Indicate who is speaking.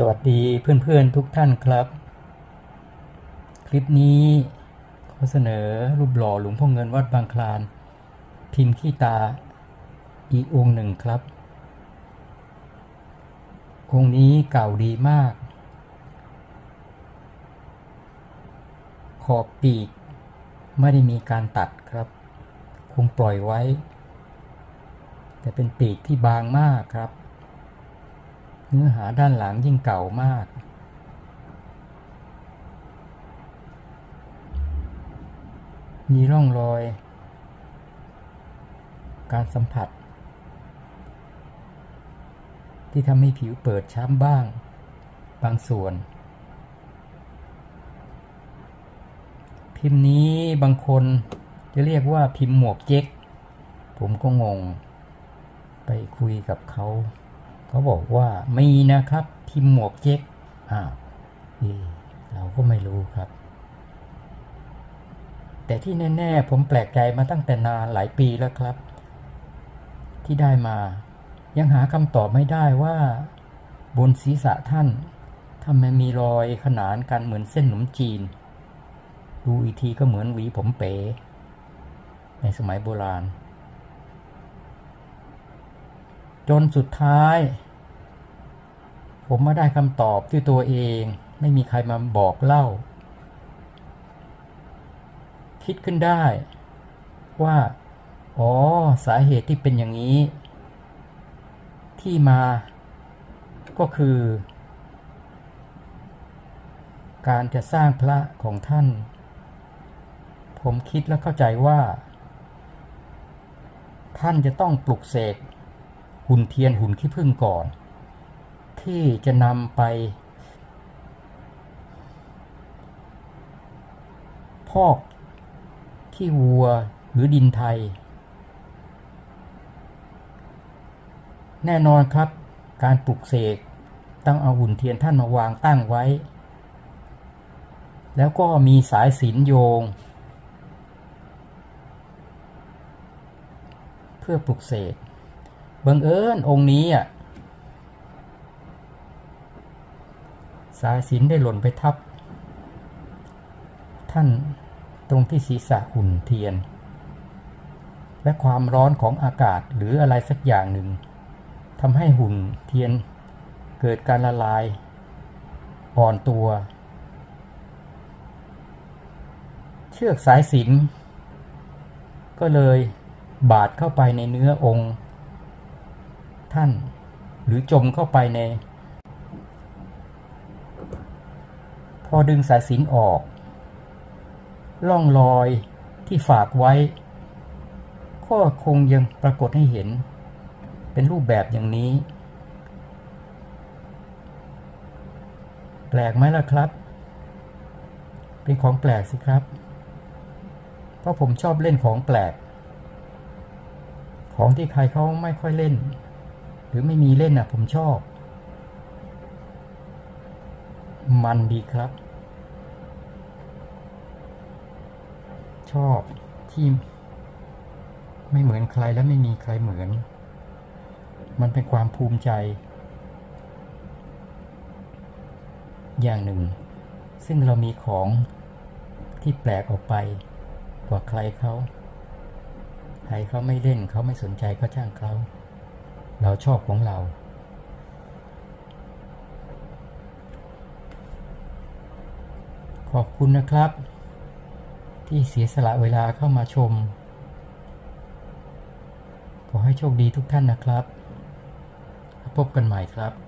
Speaker 1: สวัสดีเพื่อนๆทุกท่านครับ คลิปนี้ขอเสนอรูปหล่อหลวงพ่อเงินวัดบางคลาน พิมพ์ขี้ตาอีกองค์หนึ่งครับ องค์นี้เก่าดีมาก ขอบปีกไม่ได้มีการตัดครับ คงปล่อยไว้ แต่เป็นปีกที่บางมากครับ เนื้อหาด้านหลังยิ่งเก่ามาก มีร่องรอย การสัมผัส ที่ทำให้ผิวเปิดช้ำบ้าง บางส่วน พิมพ์นี้บางคนจะเรียกว่าพิมพ์หมวกเจ๊กผมก็งง ไปคุยกับเขา เขาบอกว่ามีนะครับ พิมพ์หมวกเจ๊กอ้าวเอ๊ะเราก็ไม่รู้ครับ แต่ที่แน่ๆผมแปลกใจมาตั้งแต่นานหลายปีแล้วครับ ที่ได้มา ยังหาคำตอบไม่ได้ว่า บนศีรษะท่านทำไมมีรอยขนานกันเหมือนเส้นขนมจีน ดูอีกทีก็เหมือนหวีผมเป๋ในสมัยโบราณ จนสุดท้าย ผมมาได้คำตอบด้วยตัวเอง ไม่มีใครมาบอกเล่า คิดขึ้นได้ว่า อ๋อ สาเหตุที่เป็นอย่างนี้ ที่มาก็คือ การจะสร้างพระของท่าน ผมคิดและเข้าใจว่า ท่านจะต้องปลุกเสก หุ่นเทียนหุ่นขี้ผึ้งก่อน ที่จะนำไป พอกขี้วัวหรือดินไทย แน่นอนครับ การปลุกเสกต้องเอาหุ่นเทียนท่านมาวางตั้งไว้ แล้วก็มีสายสินโยง เพื่อปลุกเสก บังเอิญองค์นี้อะสายสินได้หล่นไปทับ ท่านตรงที่ศีรษะหุ่นเทียน และความร้อนของอากาศหรืออะไรสักอย่างหนึ่งทำให้หุ่นเทียนเกิดการละลาย อ่อนตัว เชือกสายสินก็เลยบาดเข้าไปในเนื้อองค์ ท่าน หรือจมเข้าไปใน พอดึงสายสินออกร่องรอยที่ฝากไว้ก็คงยังปรากฏให้เห็น เป็นรูปแบบอย่างนี้ แปลกไหมล่ะครับ เป็นของแปลกสิครับ เพราะผมชอบเล่นของแปลก ของที่ใครเขาไม่ค่อยเล่น รือไม่มีเล่นอะผมชอบ มันดีครับ ชอบที่ไม่เหมือนใครและไม่มีใครเหมือน มันเป็นความภูมิใจ อย่างหนึ่ง ซึ่งเรามีของที่แปลกออกไปกว่าใครเขา ใครเขาไม่เล่นเขาไม่สนใจก็ช่างเขา เราชอบของเรา ขอบคุณนะครับ ที่เสียสละเวลาเข้ามาชม ขอให้โชคดีทุกท่านนะครับ พบกันใหม่ครับ